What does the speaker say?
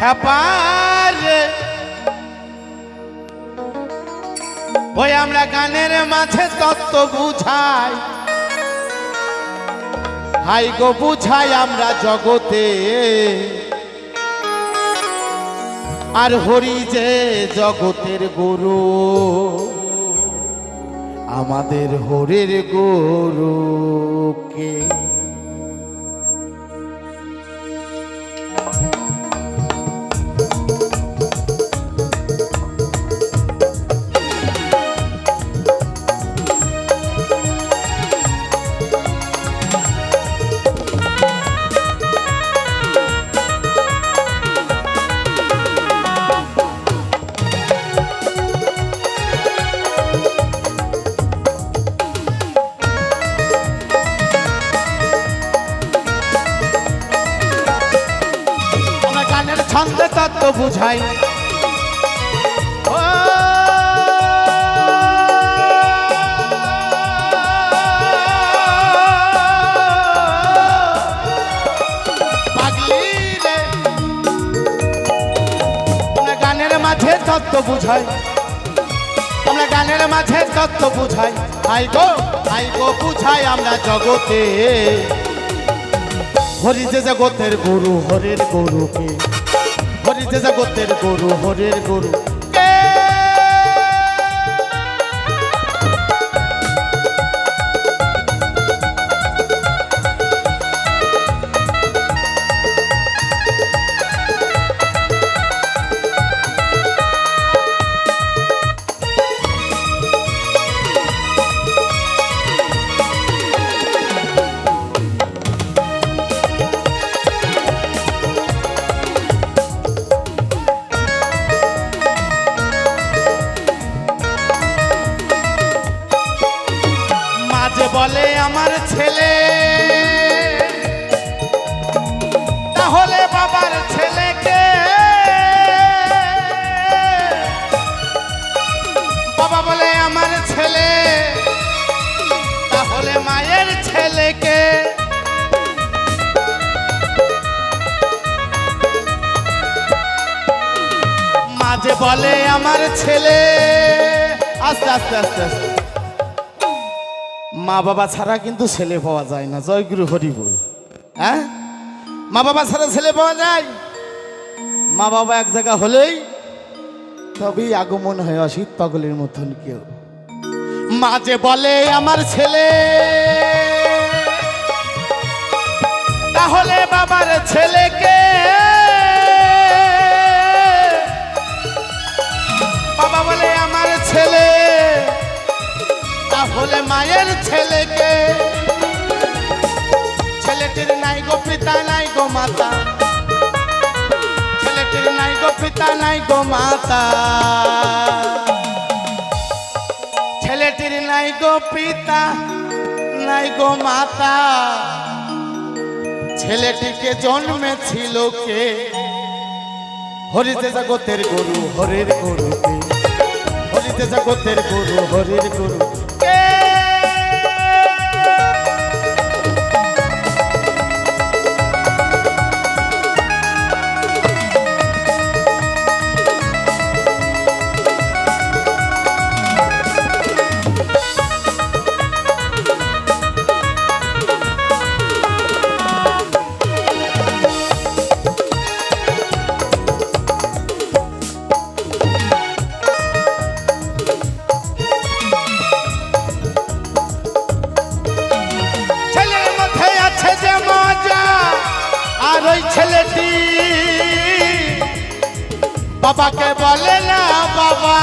ব্যাপার ওই আমরা গানের মাঝে তত্ত্ব বুঝাই। হাই গো, বুঝাই আমরা জগতে। আর হরি যে জগতের গুরু, আমাদের হরির গুরুকে ছন্দে তত্ত্ব গানের মাঝে তত্ত্ব বুঝাই। আমরা গানের মাঝে তত্ত্ব বুঝাই। আই গো আই গো বুঝাই আমরা জগতে। হরি যে জগতের গুরু, হরির গুরুকে। হরি যে জগতের গুরু হরের গুরু। তাহলে ছেলেকে। মাঝে বলে আমার ছেলে, আস্তে আস্তে আস্তে আস্তে। মা বাবা ছাড়া কিন্তু ছেলে পাওয়া যায় না জয় গুরু হরি বল। হ্যাঁ? মা বাবা ছাড়া ছেলে পাওয়া যায়? মা বাবা এক জায়গা হলেই তবেই আগমন হয় অসিত পাগলের মতন কেউ। মাঝে বলে আমার ছেলে তাহলে মায়ের ছেলেকে। ছেলেটির নাই গো পিতা, নাই গো মাতা। ছেলেটির নাই গো পিতা, নাই গো মাতা। ছেলেটির নাই গো পিতা, নাই গো মাতা। ছেলেটিকে জন্মেছিল কে? হরিতে জগতের গরু, হরির গরুকে। হরিতে জগতের গরু, হরির গরু ছেলেটি। বাবাকে বলে না বাবা।